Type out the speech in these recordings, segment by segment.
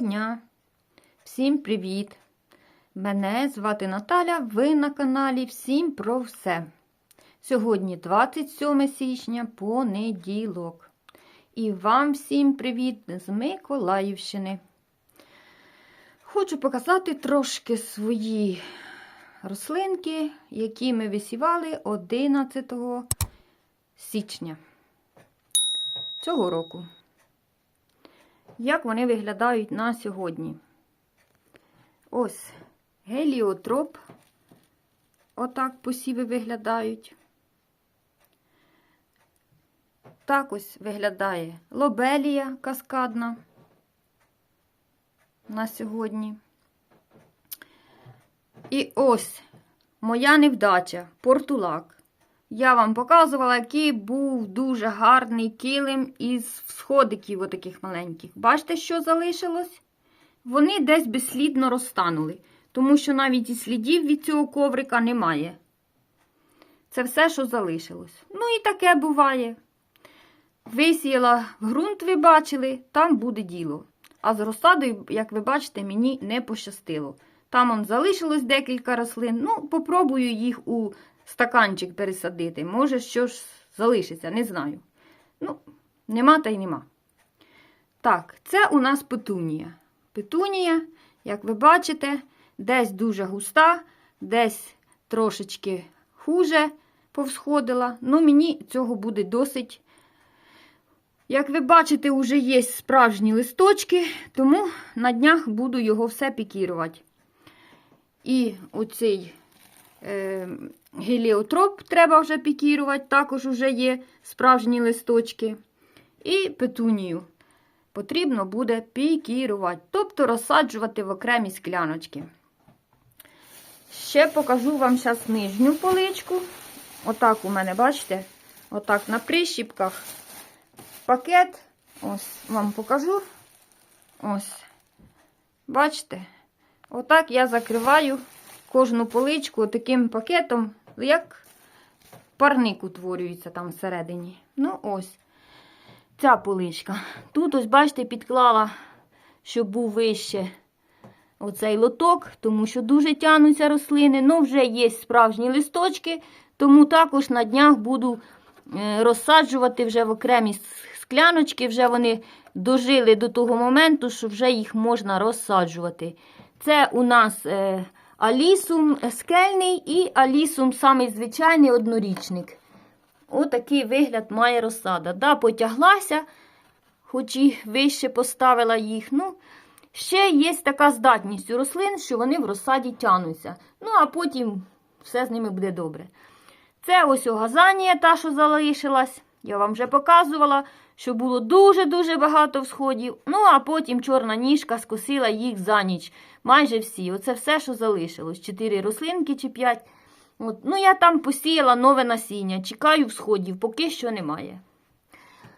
дня! Всім привіт! Мене звати Наталя, ви на каналі Всім про все. Сьогодні 27 січня, понеділок. І вам всім привіт з Миколаївщини. Хочу показати трошки свої рослинки, які ми висівали 11 січня цього року. Як вони виглядають на сьогодні? Ось геліотроп. Отак посіви виглядають. Так ось виглядає лобелія каскадна на сьогодні. І ось моя невдача, портулак. Я вам показувала, який був дуже гарний килим із всходиків отаких маленьких. Бачите, що залишилось? Вони десь безслідно розтанули, тому що навіть і слідів від цього коврика немає. Це все, що залишилось. Ну і таке буває. Висіяла в ґрунт, ви бачили, там буде діло. А з розсадою, як ви бачите, мені не пощастило. Там он залишилось декілька рослин. Ну, попробую їх у стаканчик пересадити. Може, що ж залишиться, не знаю. Ну, нема та й нема. Так, це у нас петунія. Петунія, як ви бачите, десь дуже густа, десь трошечки хуже повсходила. Ну, мені цього буде досить. Як ви бачите, вже є справжні листочки, тому на днях буду його все пікірувати. І оцей е, геліотроп треба вже пікірувати, також вже є справжні листочки. І петунію потрібно буде пікірувати, тобто розсаджувати в окремі скляночки. Ще покажу вам зараз нижню поличку. Отак у мене, бачите, отак на прищіпках пакет. Ось вам покажу. Ось. Бачите? Отак я закриваю кожну поличку таким пакетом, як парник утворюється там всередині. Ну, ось ця поличка. Тут, ось, бачите, підклала, щоб був вище оцей лоток, тому що дуже тянуться рослини. Ну, вже є справжні листочки, тому також на днях буду е, розсаджувати вже в окремі скляночки, вже вони дожили до того моменту, що вже їх можна розсаджувати. Це у нас е, алісум скельний і алісум самий звичайний однорічник. Отакий вигляд має розсада. Да, потяглася, хоч і вище поставила їх. Ну, Ще є така здатність у рослин, що вони в розсаді тянуться. Ну, а потім все з ними буде добре. Це ось газанія, та, що залишилась. Я вам вже показувала, що було дуже-дуже багато всходів. Ну, а потім чорна ніжка скосила їх за ніч. Майже всі. Оце все, що залишилось. Чотири рослинки чи п'ять. От. Ну, я там посіяла нове насіння. Чекаю всходів, поки що немає.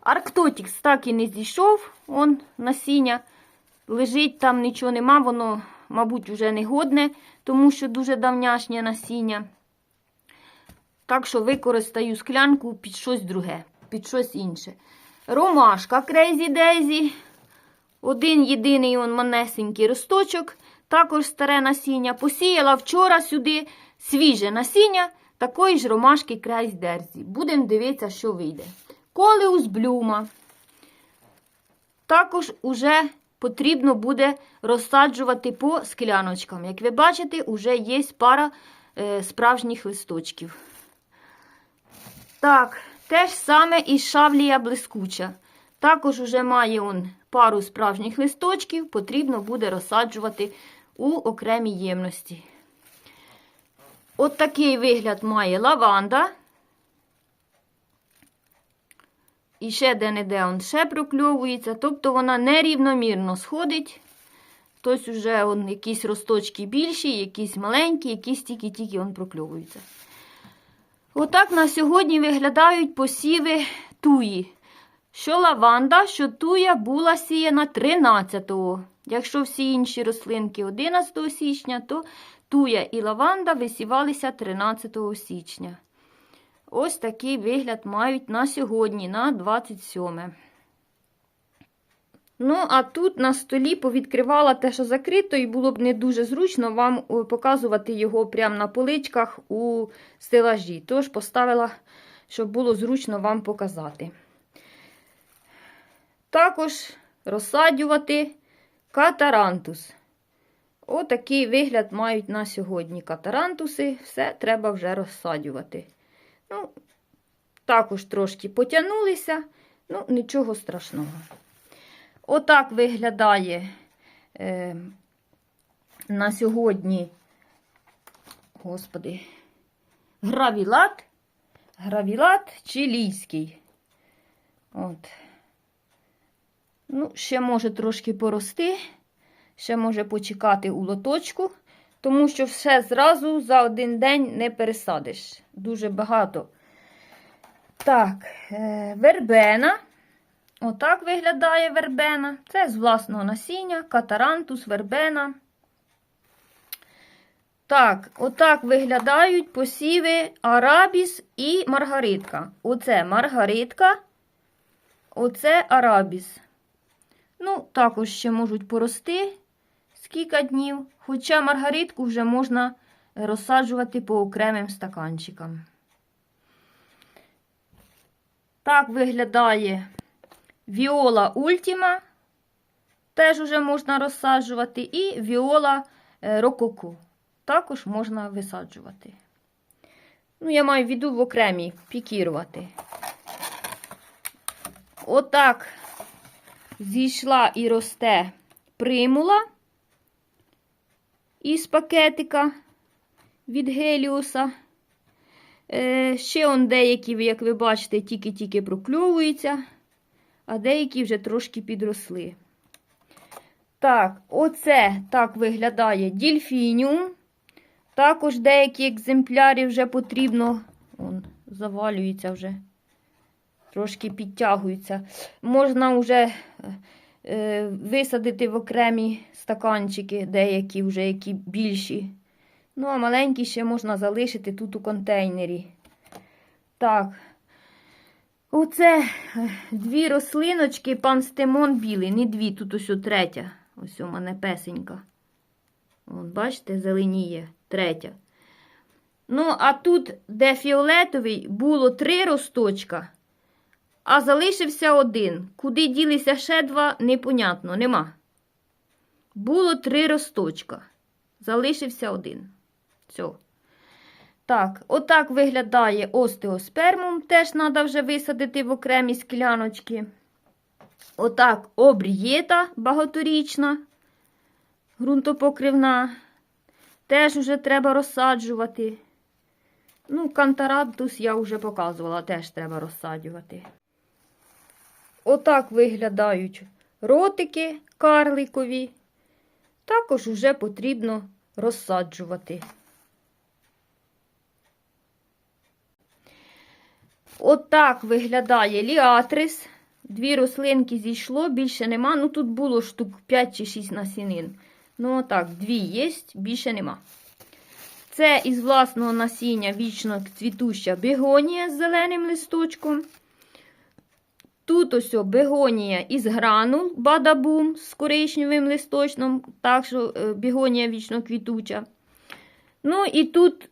Арктотікс так і не зійшов, он насіння. Лежить там нічого нема, воно, мабуть, вже не годне, тому що дуже давняшнє насіння. Так що використаю склянку під щось друге, під щось інше. Ромашка Крейзі Дейзі. Один єдиний он манесенький росточок, також старе насіння. Посіяла вчора сюди свіже насіння такої ж ромашки Крейзі Дерзі. Будемо дивитися, що вийде. Колеус блюма. Також уже потрібно буде розсаджувати по скляночкам. Як ви бачите, вже є пара е, справжніх листочків. Так, те ж саме і шавлія блискуча. Також вже має он пару справжніх листочків, потрібно буде розсаджувати у окремій ємності. От такий вигляд має лаванда. І ще де-не-де он ще прокльовується, тобто вона нерівномірно сходить. Хтось вже он, якісь росточки більші, якісь маленькі, якісь тільки-тільки прокльовуються. Отак на сьогодні виглядають посіви туї. Що лаванда, що туя була сіяна 13-го. Якщо всі інші рослинки 11 січня, то туя і лаванда висівалися 13 січня. Ось такий вигляд мають на сьогодні, на 27. Ну, а тут на столі повідкривала те, що закрито, і було б не дуже зручно вам показувати його прямо на поличках у стелажі. Тож поставила, щоб було зручно вам показати. Також розсаджувати катарантус. Отакий вигляд мають на сьогодні катарантуси. Все треба вже розсаджувати. Ну, також трошки потягнулися, ну, нічого страшного. Отак виглядає е, на сьогодні, господи, гравілат, гравілат чилійський. От. Ну, ще може трошки порости, ще може почекати у лоточку, тому що все зразу за один день не пересадиш. Дуже багато. Так, е, вербена. Отак виглядає вербена. Це з власного насіння, катарантус, вербена. Так, отак виглядають посіви арабіс і маргаритка. Оце маргаритка, оце арабіс. Ну, також ще можуть порости скільки днів. Хоча маргаритку вже можна розсаджувати по окремим стаканчикам. Так виглядає Віола Ультіма, теж уже можна розсаджувати, і Віола е, Рококо також можна висаджувати. Ну, я маю в виду в окремі пікірувати. Отак зійшла і росте примула із пакетика від Геліуса. Е, ще он деякі, як ви бачите, тільки-тільки прокльовуються а деякі вже трошки підросли. Так, оце так виглядає дільфініум. Також деякі екземпляри вже потрібно. Он, завалюється вже, трошки підтягується. Можна вже е, висадити в окремі стаканчики, деякі вже які більші. Ну, а маленькі ще можна залишити тут у контейнері. Так, Оце е, дві рослиночки, пан Стемон білий, не дві, тут ось третя. Ось у мене песенька. От, бачите, зеленіє третя. Ну, а тут, де фіолетовий, було три росточка, а залишився один. Куди ділися ще два, непонятно, нема. Було три росточка. Залишився один. Все. Так, отак виглядає остеоспермум, теж треба вже висадити в окремі скляночки. Отак обрієта багаторічна, ґрунтопокривна. Теж вже треба розсаджувати. Ну, кантарантус я вже показувала, теж треба розсаджувати. Отак виглядають ротики карликові. Також вже потрібно розсаджувати. Отак виглядає ліатрис. Дві рослинки зійшло, більше нема. Ну, тут було штук 5 чи 6 насінин. Ну, отак, дві є, більше нема. Це із власного насіння вічно цвітуща бегонія з зеленим листочком. Тут ось бегонія із гранул, бадабум з коричневим листочком, так що е, бегонія вічно квітуча. Ну і тут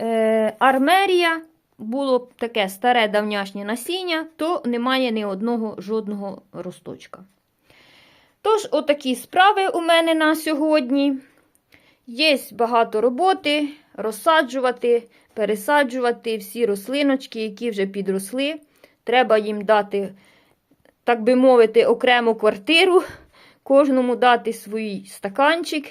е, армерія було таке старе давняшнє насіння, то немає ні одного жодного росточка. Тож, отакі справи у мене на сьогодні. Є багато роботи розсаджувати, пересаджувати всі рослиночки, які вже підросли. Треба їм дати, так би мовити, окрему квартиру, кожному дати свій стаканчик.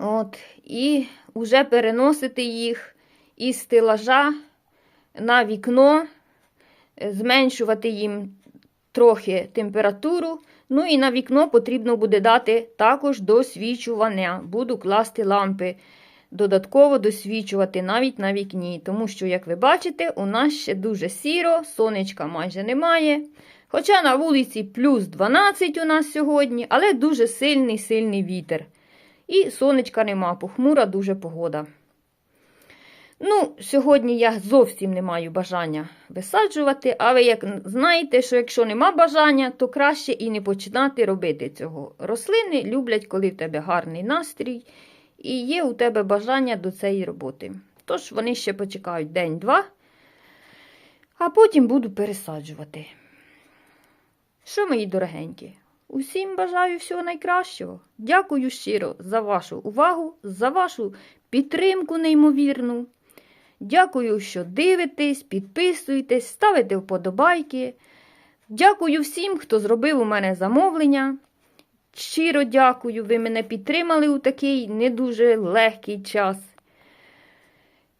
От, І вже переносити їх із стелажа на вікно, е, зменшувати їм трохи температуру. Ну і на вікно потрібно буде дати також досвічування. Буду класти лампи, додатково досвічувати навіть на вікні. Тому що, як ви бачите, у нас ще дуже сіро, сонечка майже немає. Хоча на вулиці плюс 12 у нас сьогодні, але дуже сильний сильний вітер. І сонечка нема, похмура дуже погода. Ну, сьогодні я зовсім не маю бажання висаджувати, а ви як знаєте, що якщо нема бажання, то краще і не починати робити цього. Рослини люблять, коли в тебе гарний настрій і є у тебе бажання до цієї роботи. Тож вони ще почекають день-два, а потім буду пересаджувати. Що, мої дорогенькі? Усім бажаю всього найкращого. Дякую щиро за вашу увагу, за вашу підтримку неймовірну. Дякую, що дивитесь, підписуєтесь, ставите вподобайки. Дякую всім, хто зробив у мене замовлення. Щиро дякую, ви мене підтримали у такий не дуже легкий час.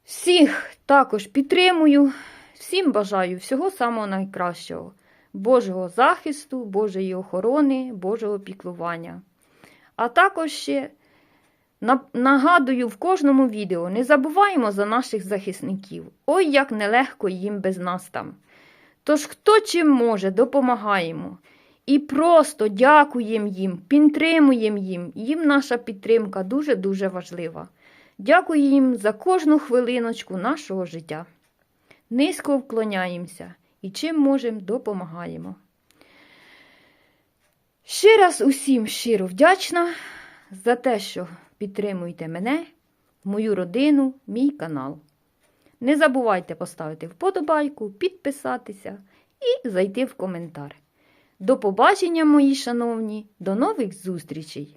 Всіх також підтримую, всім бажаю всього самого найкращого. Божого захисту, Божої охорони, Божого піклування. А також ще нагадую в кожному відео: не забуваємо за наших захисників. Ой, як нелегко їм без нас там. Тож, хто чим може, допомагаємо. І просто дякуємо їм, підтримуємо їм. Їм наша підтримка дуже-дуже важлива. Дякую їм за кожну хвилиночку нашого життя. Низько вклоняємося і чим можемо, допомагаємо. Ще раз усім щиро вдячна за те, що підтримуєте мене, мою родину, мій канал. Не забувайте поставити вподобайку, підписатися і зайти в коментар. До побачення, мої шановні, до нових зустрічей!